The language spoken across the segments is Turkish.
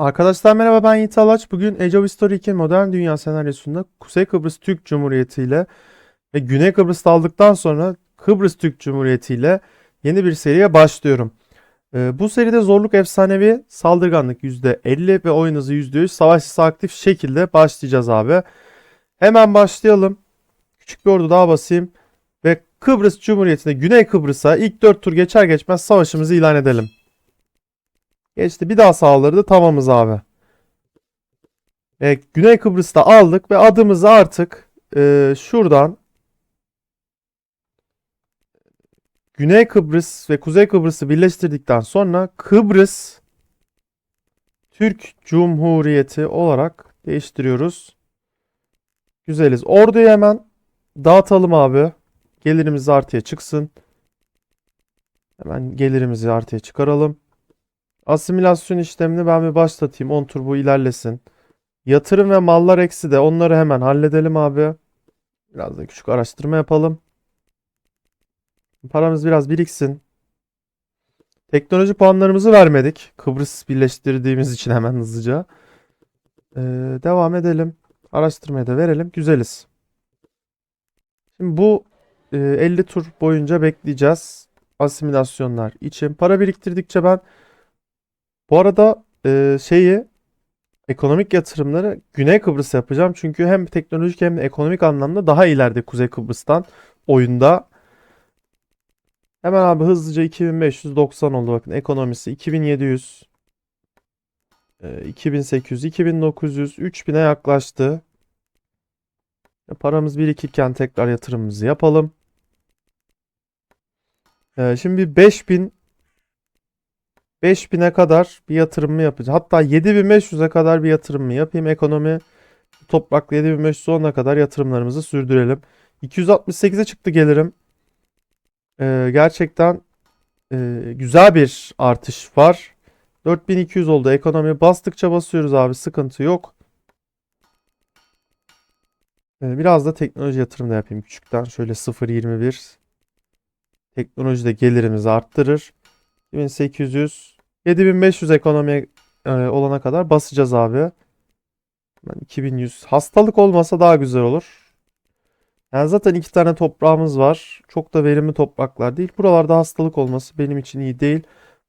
Arkadaşlar merhaba ben Yiğit Alaç. Bugün Age of History 2 Modern Dünya senaryosunda Kuzey Kıbrıs Türk Cumhuriyeti ile ve Güney Kıbrıs'ta aldıktan sonra Kıbrıs Türk Cumhuriyeti ile yeni bir seriye başlıyorum. Ee, bu seride zorluk efsanevi, saldırganlık %50 ve oyun hızı %100 savaş hızı aktif şekilde başlayacağız abi. Hemen başlayalım. Küçük bir ordu daha basayım ve Kıbrıs Cumhuriyeti'ne Güney Kıbrıs'a ilk 4 tur geçer geçmez savaşımızı ilan edelim. Geçti. Bir daha saldırdı. Tamamız abi. E, Güney Kıbrıs'ta aldık ve adımızı artık e, şuradan Güney Kıbrıs ve Kuzey Kıbrıs'ı birleştirdikten sonra Kıbrıs Türk Cumhuriyeti olarak değiştiriyoruz. Güzeliz. Orduyu hemen dağıtalım abi. Gelirimiz artıya çıksın. Hemen gelirimizi artıya çıkaralım. Asimilasyon işlemini ben bir başlatayım. 10 tur bu ilerlesin. Yatırım ve mallar eksi de onları hemen halledelim abi. Biraz da küçük araştırma yapalım. Paramız biraz biriksin. Teknoloji puanlarımızı vermedik. Kıbrıs birleştirdiğimiz için hemen hızlıca. Ee, devam edelim. Araştırmaya da verelim. Güzeliz. Şimdi bu e, 50 tur boyunca bekleyeceğiz. Asimilasyonlar için. Para biriktirdikçe ben bu arada e, şeyi ekonomik yatırımları Güney Kıbrıs'a yapacağım. Çünkü hem teknolojik hem de ekonomik anlamda daha ileride Kuzey Kıbrıs'tan oyunda. Hemen abi hızlıca 2590 oldu bakın ekonomisi 2700 e, 2800 2900 3000'e yaklaştı. E, Paramız birikirken tekrar yatırımımızı yapalım. E, Şimdi 5000 5000'e kadar bir yatırımımı yapacağım. Hatta 7500'e kadar bir yatırımımı yapayım. Ekonomi toprakla 7500 sonuna kadar yatırımlarımızı sürdürelim. 268'e çıktı gelirim. Ee, gerçekten e, güzel bir artış var. 4200 oldu ekonomi. Bastıkça basıyoruz abi. Sıkıntı yok. Ee, biraz da teknoloji yatırım da yapayım küçükten. Şöyle 0.21 teknolojide gelirimizi arttırır. 2800 7500 ekonomiye e, olana kadar basacağız abi. Ben 2100 hastalık olmasa daha güzel olur. Yani zaten iki tane toprağımız var. Çok da verimli topraklar değil. Buralarda hastalık olması benim için iyi değil.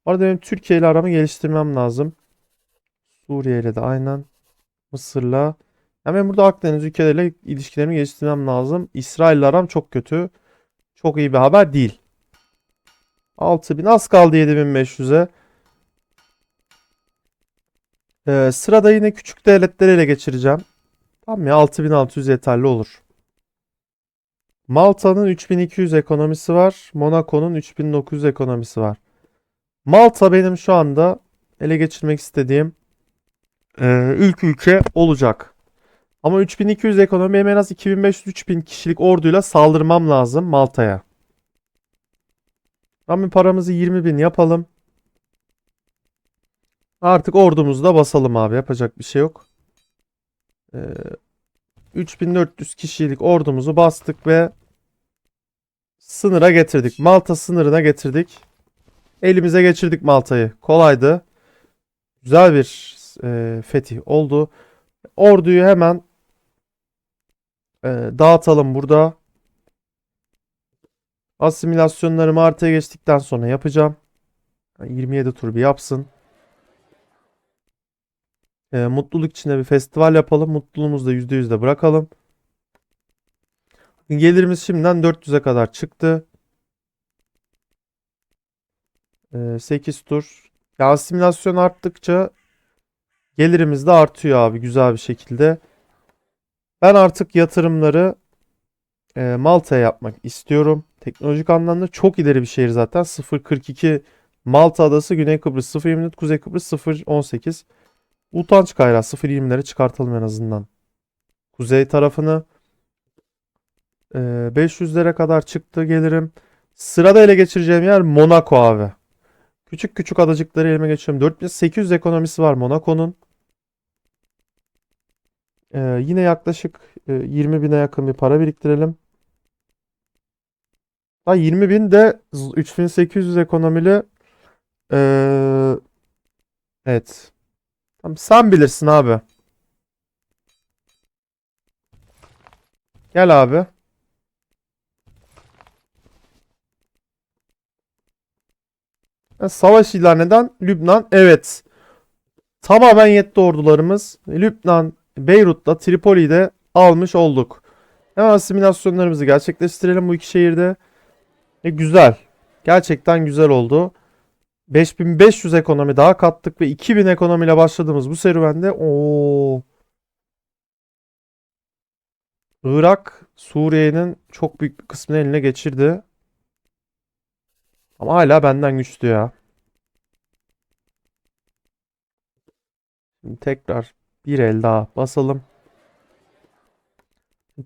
Bu arada benim Türkiye ile aramı geliştirmem lazım. Suriye ile de aynen. Mısır'la. Hemen burada Akdeniz ülkeleriyle ilişkilerimi geliştirmem lazım. İsrail ile aram çok kötü. Çok iyi bir haber değil. 6000 az kaldı 7500'e. Ee, sırada yine küçük devletleri ele geçireceğim. Tamam ya 6600 yeterli olur. Malta'nın 3200 ekonomisi var. Monaco'nun 3900 ekonomisi var. Malta benim şu anda ele geçirmek istediğim e, ilk ülke olacak. Ama 3200 ekonomi en az 2500-3000 kişilik orduyla saldırmam lazım Malta'ya. Ama paramızı 20.000 yapalım. Artık ordumuzu da basalım abi. Yapacak bir şey yok. Ee, 3400 kişilik ordumuzu bastık ve sınıra getirdik. Malta sınırına getirdik. Elimize geçirdik Malta'yı. Kolaydı. Güzel bir e, fetih oldu. Orduyu hemen e, dağıtalım burada. Asimilasyonlarımı artıya geçtikten sonra yapacağım. 27 tur bir yapsın. E, mutluluk içinde bir festival yapalım. Mutluluğumuzu da %100 de bırakalım. Gelirimiz şimdiden 400'e kadar çıktı. E, 8 tur. Ya asimilasyon arttıkça gelirimiz de artıyor abi güzel bir şekilde. Ben artık yatırımları e, Malta'ya yapmak istiyorum. Teknolojik anlamda çok ileri bir şehir zaten. 0.42 Malta adası, Güney Kıbrıs 0.24, Kuzey Kıbrıs 0.18. Utanç kaynağı 0.20'lere çıkartalım en azından. Kuzey tarafını e, 500'lere kadar çıktı gelirim. Sırada ele geçireceğim yer Monaco abi. Küçük küçük adacıkları elime geçiyorum. 4800 ekonomisi var Monaco'nun. E, yine yaklaşık e, 20 bine yakın bir para biriktirelim. Ha 20 bin de 3800 ekonomili e, evet Tamam, sen bilirsin abi. Gel abi. Ha, Savaş ilan eden Lübnan. Evet. Tamamen yetti ordularımız. Lübnan, Beyrut'ta, Tripoli'de almış olduk. Hemen asimilasyonlarımızı gerçekleştirelim bu iki şehirde. E, güzel. Gerçekten güzel oldu. 5500 ekonomi daha kattık ve 2000 ekonomiyle başladığımız bu serüvende o Irak Suriye'nin çok büyük bir kısmını eline geçirdi. Ama hala benden güçlü ya. Şimdi tekrar bir el daha basalım.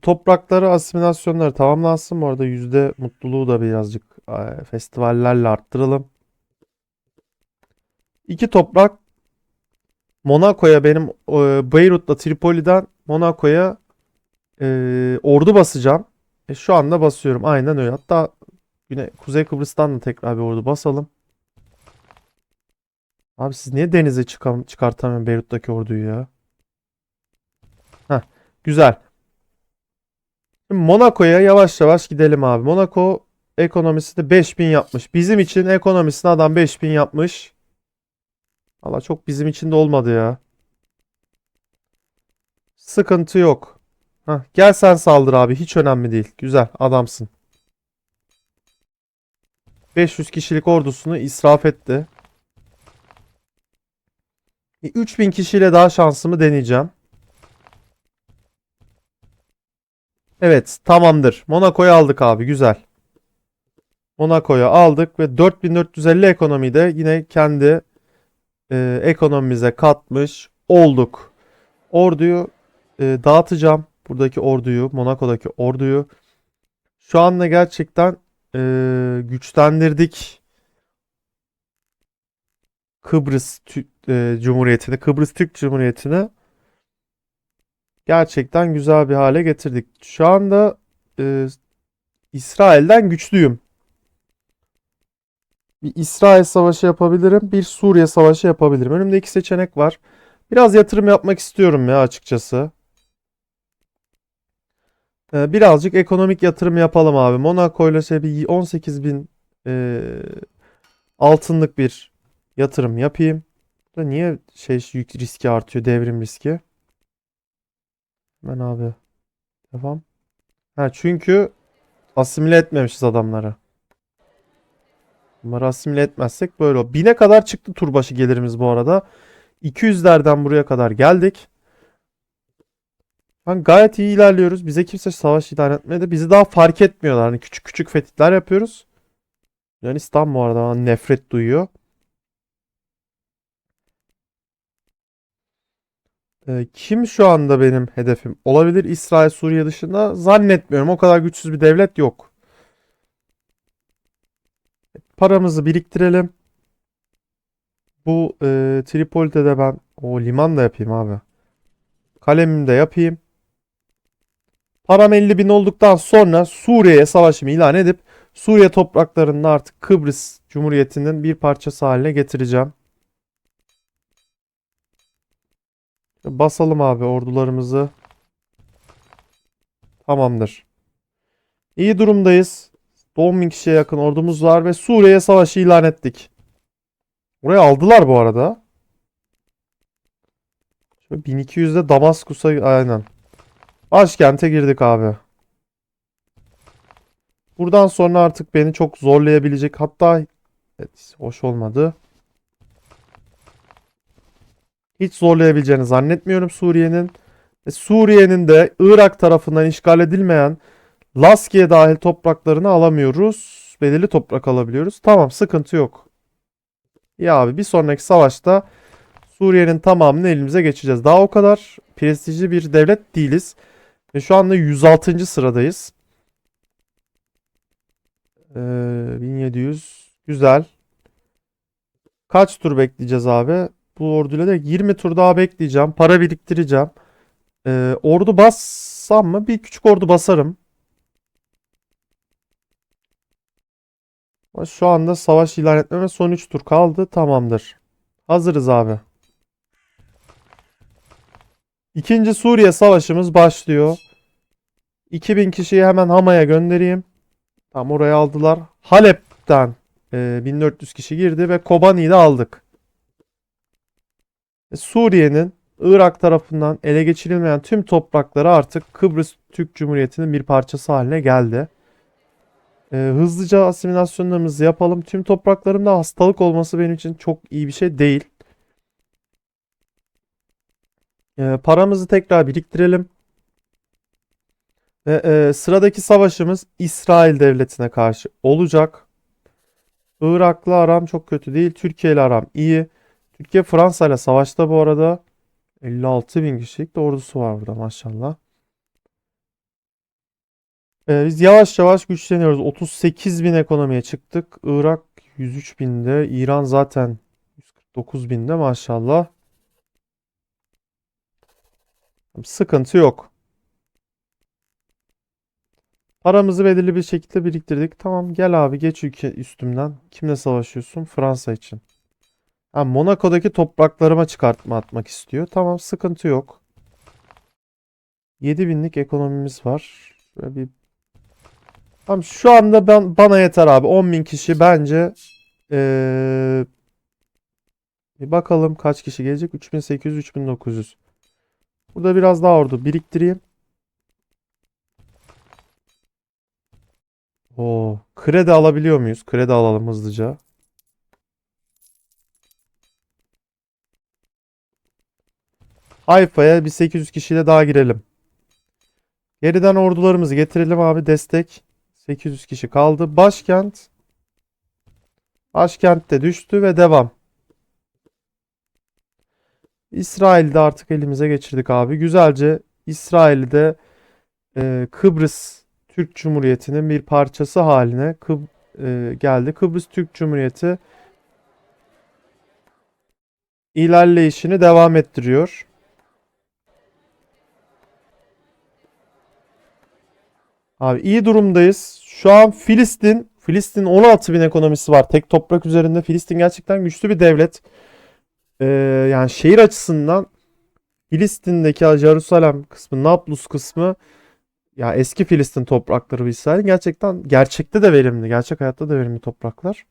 Toprakları asimilasyonları tamamlansın. Bu arada yüzde mutluluğu da birazcık e, festivallerle arttıralım. İki toprak Monaco'ya benim e, Tripoli'den Monaco'ya e, ordu basacağım. E, şu anda basıyorum. Aynen öyle. Hatta Güney, Kuzey Kıbrıs'tan da tekrar bir ordu basalım. Abi siz niye denize çıkam çıkartamıyorsun Beyrut'taki orduyu ya? Heh, güzel. Şimdi Monaco'ya yavaş yavaş gidelim abi. Monaco ekonomisini 5000 yapmış. Bizim için ekonomisini adam 5000 yapmış. Valla çok bizim için de olmadı ya. Sıkıntı yok. Hah, gel sen saldır abi. Hiç önemli değil. Güzel adamsın. 500 kişilik ordusunu israf etti. Bir 3000 kişiyle daha şansımı deneyeceğim. Evet, tamamdır. Monaco'yu aldık abi, güzel. Monaco'yu aldık ve 4450 ekonomiyi de yine kendi e, ekonomimize katmış olduk. Orduyu e, dağıtacağım. Buradaki orduyu, Monaco'daki orduyu. Şu anda gerçekten e, güçlendirdik. Kıbrıs Tü- e, Cumhuriyeti'ni, Kıbrıs Türk Cumhuriyeti'ni gerçekten güzel bir hale getirdik. Şu anda e, İsrail'den güçlüyüm. Bir İsrail savaşı yapabilirim, bir Suriye savaşı yapabilirim. Önümde iki seçenek var. Biraz yatırım yapmak istiyorum ya açıkçası. E, birazcık ekonomik yatırım yapalım abi. Monaco ile şey bir 18 bin e, altınlık bir yatırım yapayım. Da niye şey riski artıyor, devrim riski? Hemen abi. Devam. Ha çünkü asimile etmemişiz adamları. Bunları asimile etmezsek böyle. o. 1000'e kadar çıktı tur başı gelirimiz bu arada. 200'lerden buraya kadar geldik. Ben gayet iyi ilerliyoruz. Bize kimse savaş ilan etmedi. Bizi daha fark etmiyorlar. Hani küçük küçük fetihler yapıyoruz. Yunanistan bu arada nefret duyuyor. Ee, kim şu anda benim hedefim? Olabilir İsrail, Suriye dışında zannetmiyorum. O kadar güçsüz bir devlet yok. Paramızı biriktirelim. Bu e, Tripoli'de de ben o liman da yapayım abi. Kalemimi de yapayım. Param 50 bin olduktan sonra Suriye'ye savaşımı ilan edip Suriye topraklarını artık Kıbrıs Cumhuriyeti'nin bir parçası haline getireceğim. Basalım abi ordularımızı. Tamamdır. İyi durumdayız. 10 bin kişiye yakın ordumuz var ve Suriye'ye savaşı ilan ettik. Orayı aldılar bu arada. Şöyle 1200'de Damaskus'a aynen. Başkente girdik abi. Buradan sonra artık beni çok zorlayabilecek hatta evet, hoş olmadı. Hiç zorlayabileceğini zannetmiyorum Suriye'nin. Ve Suriye'nin de Irak tarafından işgal edilmeyen Laskiye dahil topraklarını alamıyoruz. Belirli toprak alabiliyoruz. Tamam sıkıntı yok. Ya abi bir sonraki savaşta Suriye'nin tamamını elimize geçeceğiz. Daha o kadar prestijli bir devlet değiliz. Ve şu anda 106. sıradayız. Ee, 1700. Güzel. Kaç tur bekleyeceğiz abi? Bu orduyla da 20 tur daha bekleyeceğim. Para biriktireceğim. Ee, ordu bassam mı? Bir küçük ordu basarım. Şu anda savaş ilan etmeme son 3 tur kaldı. Tamamdır. Hazırız abi. İkinci Suriye Savaşımız başlıyor. 2000 kişiyi hemen Hama'ya göndereyim. Tam oraya aldılar. Halep'ten e, 1400 kişi girdi ve Kobani'yi de aldık. E, Suriye'nin Irak tarafından ele geçirilmeyen tüm toprakları artık Kıbrıs Türk Cumhuriyeti'nin bir parçası haline geldi. E, hızlıca asimilasyonlarımızı yapalım. Tüm topraklarımda hastalık olması benim için çok iyi bir şey değil. E, paramızı tekrar biriktirelim. Ve e, sıradaki savaşımız İsrail devletine karşı olacak. Irak'la aram çok kötü değil. Türkiye ile aram iyi. Türkiye Fransa ile savaşta bu arada. 56 bin kişilik de ordusu var burada maşallah. E, biz yavaş yavaş güçleniyoruz. 38 bin ekonomiye çıktık. Irak 103 binde. İran zaten 149 binde maşallah. Sıkıntı yok. Paramızı belirli bir şekilde biriktirdik. Tamam gel abi geç ülke üstümden. Kimle savaşıyorsun? Fransa için. Ha, Monaco'daki topraklarıma çıkartma atmak istiyor. Tamam sıkıntı yok. 7000'lik ekonomimiz var. Şöyle bir Tamam şu anda ben bana yeter abi. 10.000 kişi bence ee, bir bakalım kaç kişi gelecek? 3800 3900. Burada biraz daha ordu biriktireyim. Oo, kredi alabiliyor muyuz? Kredi alalım hızlıca. Hayfa'ya bir 800 kişiyle daha girelim. Geriden ordularımızı getirelim abi destek. 800 kişi kaldı. Başkent. Başkent de düştü ve devam. İsrail'de artık elimize geçirdik abi. Güzelce İsrail'de e, Kıbrıs Türk Cumhuriyeti'nin bir parçası haline Kıb e, geldi. Kıbrıs Türk Cumhuriyeti ilerleyişini devam ettiriyor. Abi iyi durumdayız. Şu an Filistin, Filistin 16 bin ekonomisi var. Tek toprak üzerinde Filistin gerçekten güçlü bir devlet. Ee, yani şehir açısından Filistin'deki Jerusalem kısmı, Nablus kısmı ya eski Filistin toprakları İsrail gerçekten gerçekte de verimli, gerçek hayatta da verimli topraklar.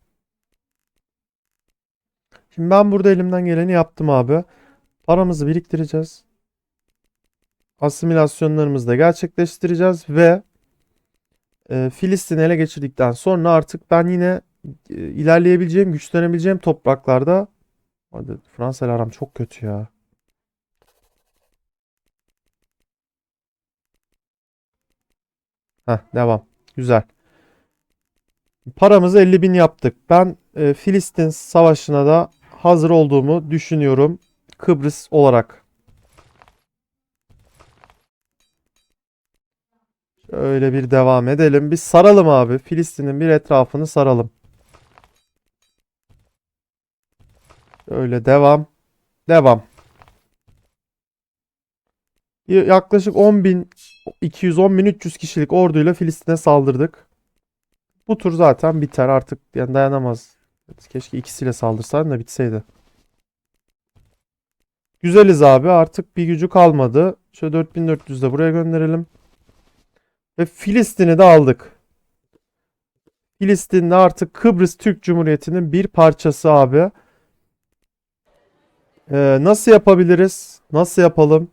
Şimdi ben burada elimden geleni yaptım abi. Paramızı biriktireceğiz. Asimilasyonlarımızı da gerçekleştireceğiz ve e, Filistin'i ele geçirdikten sonra artık ben yine e, ilerleyebileceğim, güçlenebileceğim topraklarda Hadi Fransa ile aram çok kötü ya. Heh, devam. Güzel. Paramızı 50 bin yaptık. Ben e, Filistin savaşına da hazır olduğumu düşünüyorum. Kıbrıs olarak. Şöyle bir devam edelim. Bir saralım abi. Filistin'in bir etrafını saralım. Şöyle devam. Devam. Yaklaşık 10.000 210.300 kişilik orduyla Filistin'e saldırdık. Bu tur zaten biter artık yani dayanamaz. Keşke ikisiyle saldırsaydım da bitseydi. Güzeliz abi artık bir gücü kalmadı. Şöyle 4400 de buraya gönderelim. Ve Filistin'i de aldık. Filistin'de artık Kıbrıs Türk Cumhuriyeti'nin bir parçası abi. Ee, nasıl yapabiliriz? Nasıl yapalım?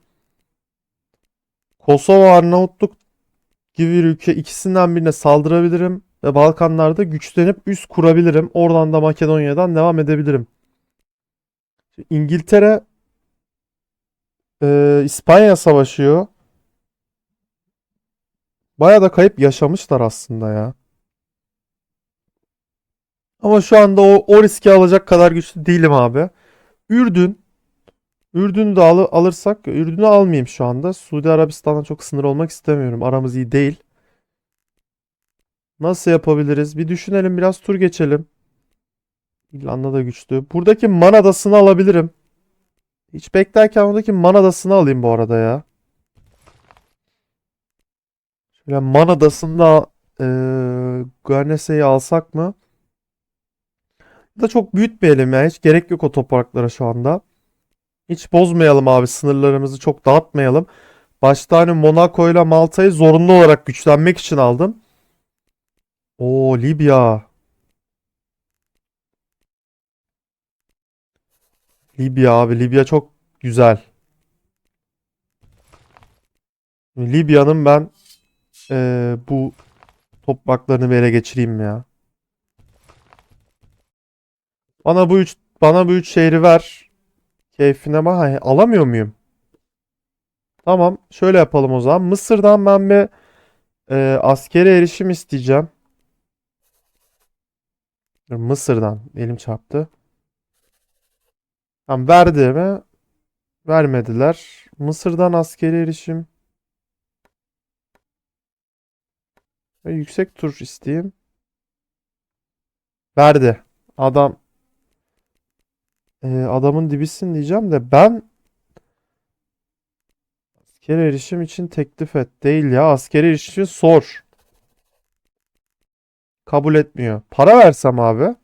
Kosova, Arnavutluk gibi bir ülke ikisinden birine saldırabilirim ve Balkanlarda güçlenip üst kurabilirim. Oradan da Makedonya'dan devam edebilirim. İngiltere e, İspanya savaşıyor. Baya da kayıp yaşamışlar aslında ya. Ama şu anda o, o riski alacak kadar güçlü değilim abi. Ürdün Ürdün'ü de al alırsak Ürdün'ü almayayım şu anda. Suudi Arabistan'la çok sınır olmak istemiyorum. Aramız iyi değil. Nasıl yapabiliriz? Bir düşünelim biraz tur geçelim. İrlanda da güçlü. Buradaki Man Adası'nı alabilirim. Hiç beklerken oradaki Man Adası'nı alayım bu arada ya. Şöyle Man Adası'nda e, Guernesey'i alsak mı? Da çok büyütmeyelim ya. Hiç gerek yok o topraklara şu anda. Hiç bozmayalım abi sınırlarımızı çok dağıtmayalım. Başta hani Monaco ile Malta'yı zorunlu olarak güçlenmek için aldım. Oo Libya. Libya abi Libya çok güzel. Libya'nın ben eee, bu topraklarını bir ele geçireyim ya. Bana bu üç bana bu üç şehri ver. Keyfine bak. Hay, alamıyor muyum? Tamam, şöyle yapalım o zaman. Mısır'dan ben bir eee askeri erişim isteyeceğim. Mısır'dan elim çarptı. Tamam verdi mi? Vermediler. Mısır'dan askeri erişim. Yüksek tur isteyeyim. Verdi. Adam Ee, adamın dibisin diyeceğim de ben askeri erişim için teklif et değil ya. Askeri erişim için sor. Kabul etmiyor. Para versem abi.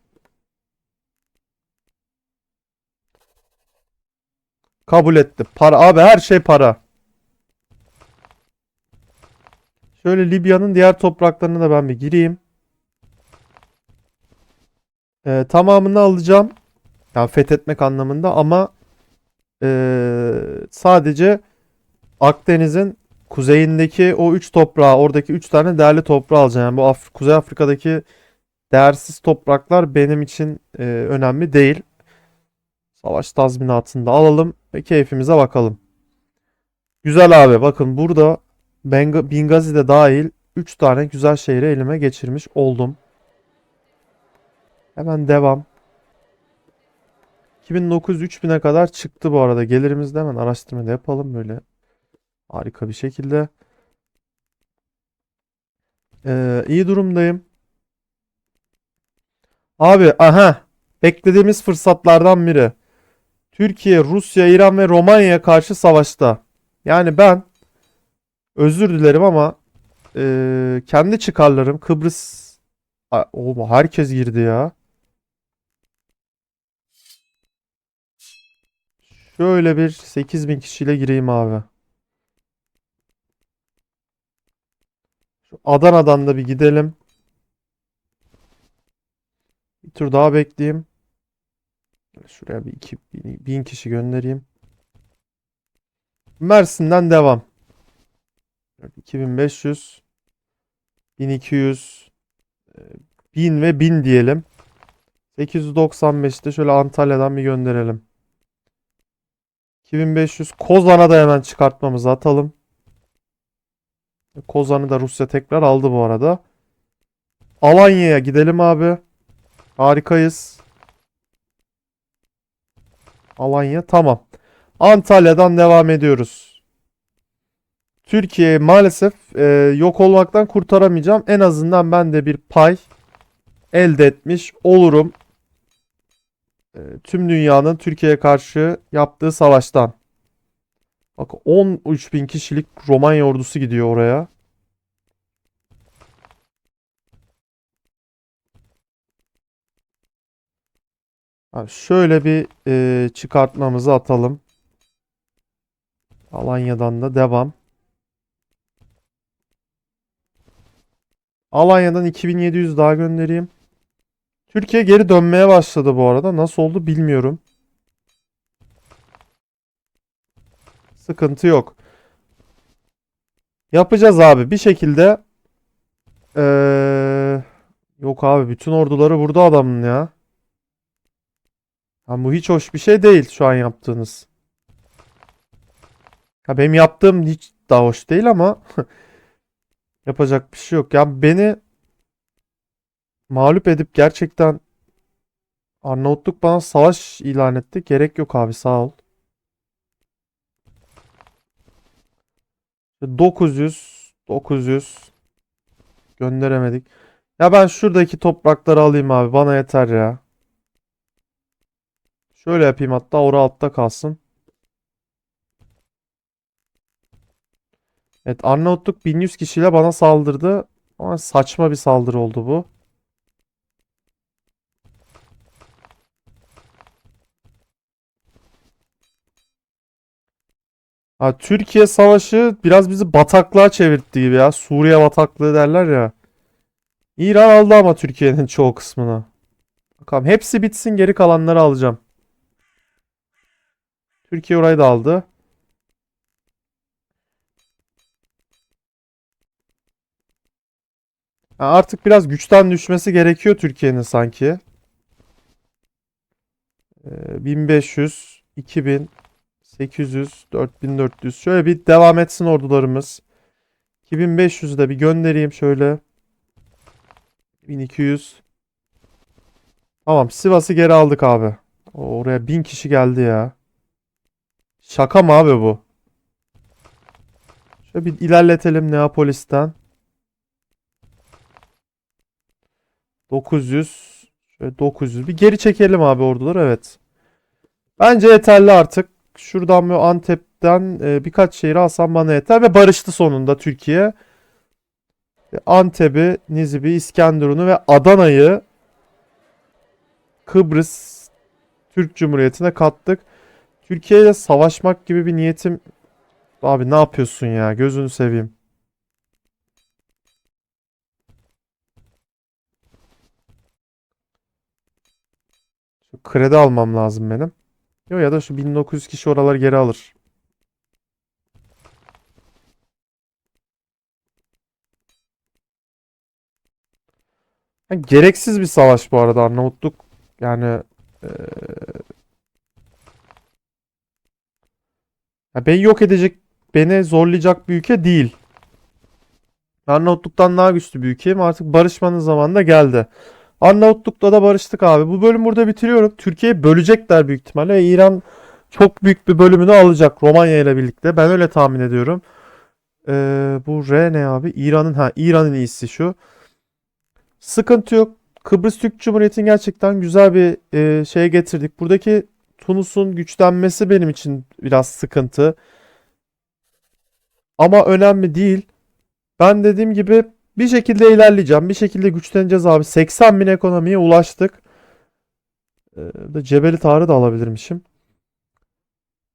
Kabul etti. Para abi her şey para. Şöyle Libya'nın diğer topraklarına da ben bir gireyim. Ee, tamamını alacağım. Yani fethetmek anlamında ama ee, sadece Akdeniz'in kuzeyindeki o 3 toprağı, oradaki 3 tane değerli toprağı alacağım. Yani bu Af- Kuzey Afrika'daki değersiz topraklar benim için ee, önemli değil. Savaş tazminatını da alalım ve keyfimize bakalım. Güzel abi bakın burada Benga- Bingazi de dahil 3 tane güzel şehri elime geçirmiş oldum. Hemen devam. 2900-3000'e kadar çıktı bu arada. Gelirimizi de hemen araştırmada yapalım böyle harika bir şekilde. Ee, iyi durumdayım. Abi aha beklediğimiz fırsatlardan biri. Türkiye, Rusya, İran ve Romanya'ya karşı savaşta. Yani ben özür dilerim ama ee, kendi çıkarlarım Kıbrıs A- Oğlum herkes girdi ya. Şöyle bir 8000 kişiyle gireyim abi. Şu Adana'dan da bir gidelim. Bir tur daha bekleyeyim. Şuraya bir 2000 kişi göndereyim. Mersin'den devam. 2500 1200 e, 1000 ve 1000 diyelim. 895'te şöyle Antalya'dan bir gönderelim. 2500 Kozan'a da hemen çıkartmamızı atalım. Kozan'ı da Rusya tekrar aldı bu arada. Alanya'ya gidelim abi. Harikayız. Alanya tamam. Antalya'dan devam ediyoruz. Türkiye maalesef e, yok olmaktan kurtaramayacağım. En azından ben de bir pay elde etmiş olurum. E, tüm dünyanın Türkiye'ye karşı yaptığı savaştan. Bak 13 bin kişilik Romanya ordusu gidiyor oraya. Şöyle bir e, çıkartmamızı atalım. Alanya'dan da devam. Alanya'dan 2700 daha göndereyim. Türkiye geri dönmeye başladı bu arada. Nasıl oldu bilmiyorum. Sıkıntı yok. Yapacağız abi. Bir şekilde eee, yok abi bütün orduları burada adamın ya. Ha, bu hiç hoş bir şey değil şu an yaptığınız. Ha, benim yaptığım hiç daha hoş değil ama yapacak bir şey yok. Ya beni mağlup edip gerçekten Arnavutluk bana savaş ilan etti. Gerek yok abi sağ ol. 900 900 gönderemedik. Ya ben şuradaki toprakları alayım abi. Bana yeter ya. Şöyle yapayım hatta ora altta kalsın. Evet Arnavutluk 1100 kişiyle bana saldırdı. Ama saçma bir saldırı oldu bu. Ha, Türkiye Savaşı biraz bizi bataklığa çevirtti gibi ya. Suriye bataklığı derler ya. İran aldı ama Türkiye'nin çoğu kısmını. Bakalım hepsi bitsin geri kalanları alacağım. Türkiye orayı da aldı. Ha, artık biraz güçten düşmesi gerekiyor Türkiye'nin sanki. Ee, 1500, 2000, 800, 4400. Şöyle bir devam etsin ordularımız. 2500'ü de bir göndereyim şöyle. 1200. Tamam Sivas'ı geri aldık abi. Oraya 1000 kişi geldi ya. Şaka mı abi bu? Şöyle bir ilerletelim Neapolis'ten. 900. Şöyle 900. Bir geri çekelim abi orduları evet. Bence yeterli artık. Şuradan böyle Antep'ten e, birkaç şehir alsam bana yeter ve barıştı sonunda Türkiye. E, Antep'i, Nizip'i, İskenderun'u ve Adana'yı Kıbrıs Türk Cumhuriyeti'ne kattık. Türkiye ile savaşmak gibi bir niyetim Abi ne yapıyorsun ya? Gözünü seveyim. Kredi almam lazım benim. Yo ya da şu 1900 kişi oraları geri alır. Ha, gereksiz bir savaş bu arada Arnavutluk. Yani eee, ya beni yok edecek, beni zorlayacak bir ülke değil. Arnavutluk'tan daha güçlü bir ülkeyim. Artık barışmanın zamanı da geldi. Arnavutluk'la da barıştık abi. Bu bölüm burada bitiriyorum. Türkiye'yi bölecekler büyük ihtimalle. İran çok büyük bir bölümünü alacak Romanya ile birlikte. Ben öyle tahmin ediyorum. Ee, bu R ne abi? İran'ın ha İran'ın iyisi şu. Sıkıntı yok. Kıbrıs Türk Cumhuriyeti'ni gerçekten güzel bir e, şeye getirdik. Buradaki Tunus'un güçlenmesi benim için biraz sıkıntı. Ama önemli değil. Ben dediğim gibi bir şekilde ilerleyeceğim. Bir şekilde güçleneceğiz abi. 80 bin ekonomiye ulaştık. Ee, Cebeli Tarık'ı da alabilirmişim.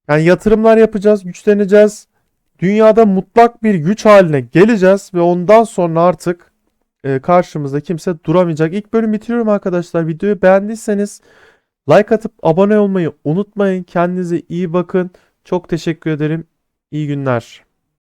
Yani yatırımlar yapacağız, güçleneceğiz. Dünyada mutlak bir güç haline geleceğiz ve ondan sonra artık e, karşımızda kimse duramayacak. İlk bölüm bitiriyorum arkadaşlar. Videoyu beğendiyseniz like atıp abone olmayı unutmayın. Kendinize iyi bakın. Çok teşekkür ederim. İyi günler.